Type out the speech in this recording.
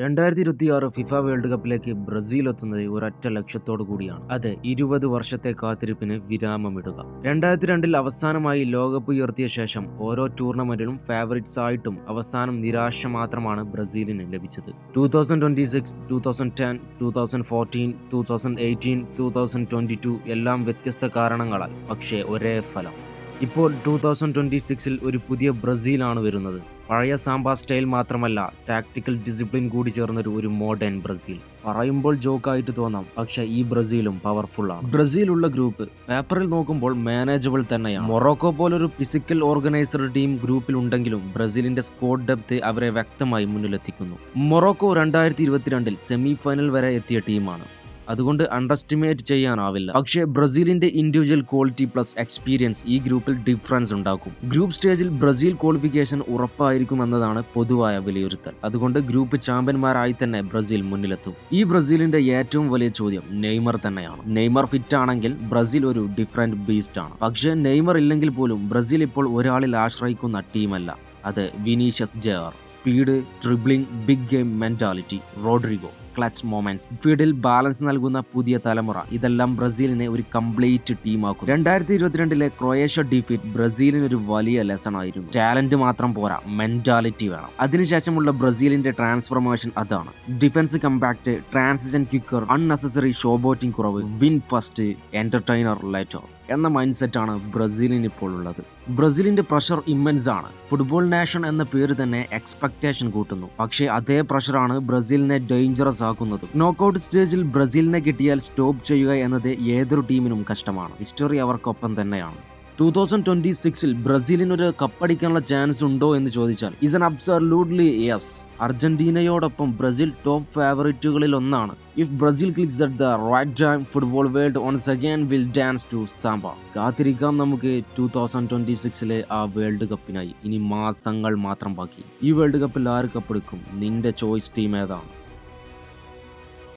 രണ്ടായിരത്തി ഇരുപത്തിയാറ് FIFA world കപ്പിലേക്ക് Brazil എത്തുന്നത് ഒരൊറ്റ ലക്ഷ്യത്തോടു കൂടിയാണ്. അത് ഇരുപത് വർഷത്തെ കാത്തിരിപ്പിന് വിരാമമിടുക. രണ്ടായിരത്തി രണ്ടിൽ അവസാനമായി ലോകകപ്പ് ഉയർത്തിയ ശേഷം ഓരോ ടൂർണമെന്റിലും ഫേവറിറ്റ്സ് ആയിട്ടും അവസാനം നിരാശ മാത്രമാണ് ബ്രസീലിന് ലഭിച്ചത്. Two thousand twenty six two thousand ten two thousand fourteen two thousand eighteen two thousand twenty two എല്ലാം വ്യത്യസ്ത കാരണങ്ങളാൽ പക്ഷേ ഒരേ ഫലം. ഇപ്പോൾ ടൂ തൗസൻഡ് ട്വന്റി സിക്സിൽ ഒരു പുതിയ ബ്രസീലാണ് വരുന്നത്. പഴയ സാമ്പ സ്റ്റൈൽ മാത്രമല്ല ടാക്ടിക്കൽ ഡിസിപ്ലിൻ കൂടി ചേർന്ന ഒരു മോഡേൺ ബ്രസീൽ. പറയുമ്പോൾ ജോക്കായിട്ട് തോന്നാം പക്ഷെ ഈ ബ്രസീലും പവർഫുൾ ആണ്. ബ്രസീൽ ഉള്ള ഗ്രൂപ്പ് പേപ്പറിൽ നോക്കുമ്പോൾ മാനേജബിൾ തന്നെയാണ്. മൊറോക്കോ പോലൊരു ഫിസിക്കൽ ഓർഗനൈസർ ടീം ഗ്രൂപ്പിൽ ഉണ്ടെങ്കിലും ബ്രസീലിന്റെ സ്കോഡ് ഡെപ്ത് അവരെ വ്യക്തമായി മുന്നിലെത്തിക്കുന്നു. മൊറോക്കോ രണ്ടായിരത്തി ഇരുപത്തിരണ്ടിൽ സെമി ഫൈനൽ വരെ എത്തിയ ടീമാണ്. അതുകൊണ്ട് അണ്ടർസ്റ്റിമേറ്റ് ചെയ്യാനാവില്ല. പക്ഷേ ബ്രസീലിന്റെ ഇൻഡിവിജ്വൽ ക്വാളിറ്റി പ്ലസ് എക്സ്പീരിയൻസ് ഈ ഗ്രൂപ്പിൽ ഡിഫറൻസ് ഉണ്ടാക്കും. ഗ്രൂപ്പ് സ്റ്റേജിൽ ബ്രസീൽ ക്വാളിഫിക്കേഷൻ ഉറപ്പായിരിക്കും എന്നതാണ് പൊതുവായ വിലയിരുത്തൽ. അതുകൊണ്ട് ഗ്രൂപ്പ് ചാമ്പ്യന്മാരായി തന്നെ ബ്രസീൽ മുന്നിലെത്തും. ഈ ബ്രസീലിന്റെ ഏറ്റവും വലിയ ചോദ്യം നെയ്മർ തന്നെയാണ്. നെയ്മർ ഫിറ്റ് ആണെങ്കിൽ ബ്രസീൽ ഒരു ഡിഫറെന്റ് ബീസ്റ്റ് ആണ്. പക്ഷേ നെയ്മർ ഇല്ലെങ്കിൽ പോലും ബ്രസീൽ ഇപ്പോൾ ഒരാളിൽ ആശ്രയിക്കുന്ന ടീമല്ല. അത് Vinicius Jr. Speed dribbling big game mentality Rodrygo. Clutch moments. ഫീൽഡിൽ ബാലൻസ് നൽകുന്ന പുതിയ തലമുറ. ഇതെല്ലാം ബ്രസീലിനെ ഒരു കംപ്ലീറ്റ് ടീമാക്കും. രണ്ടായിരത്തി ഇരുപത്തിരണ്ടിലെ ക്രൊയേഷ്യ ഡിഫീറ്റ് ബ്രസീലിന് ഒരു വലിയ ലെസൺ ആയിരുന്നു. ടാലന്റ് മാത്രം പോരാ മെന്റാലിറ്റി വേണം. അതിനുശേഷമുള്ള ബ്രസീലിന്റെ ട്രാൻസ്ഫോർമേഷൻ അതാണ്. Defence compact transition quicker unnecessary showboating കുറവ് വിൻ ഫസ്റ്റ് എന്റർടൈനർ ലേറ്റർ എന്ന മൈൻഡ് സെറ്റാണ് ബ്രസീലിന് ഇപ്പോൾ ഉള്ളത് ബ്രസീലിന്റെ പ്രഷർ ഇമ്മൻസ് ആണ്. ഫുട്ബോൾ നാഷൻ എന്ന പേര് തന്നെ എക്സ്പെക്ടേഷൻ കൂട്ടുന്നു. പക്ഷേ അതേ പ്രഷറാണ് ബ്രസീലിനെ ഡേഞ്ചറസ് ആക്കുന്നത് നോക്കൌട്ട് സ്റ്റേജിൽ ബ്രസീലിനെ കിട്ടിയാൽ സ്റ്റോപ്പ് ചെയ്യുക എന്നത് ഏതൊരു ടീമിനും കഷ്ടമാണ്. ഹിസ്റ്ററി അവർക്കൊപ്പം തന്നെയാണ്. ടൂ തൗസൻഡ് ട്വന്റി സിക്സിൽ ബ്രസീലിന് ഒരു കപ്പടിക്കാനുള്ള ചാൻസ് ഉണ്ടോ എന്ന് ചോദിച്ചാൽ ഇസ് എൻ അബ്സർലൂഡ്ലി യെസ് അർജന്റീനയോടൊപ്പം ബ്രസീൽ ടോപ്പ് ഫേവറേറ്റുകളിൽ ഒന്നാണ്. If Brazil clicks at the right time football world once again will dance to samba കാത്തിരിക്കാം നമുക്ക് ടൂ തൗസൻഡ് ട്വന്റി സിക്സിലെ ആ വേൾഡ് കപ്പിനായി ഇനി മാസങ്ങൾ മാത്രം ബാക്കി. ഈ വേൾഡ് കപ്പിൽ ആര് കപ്പെടുക്കും നിന്റെ ചോയ്സ് ടീം ഏതാണ്?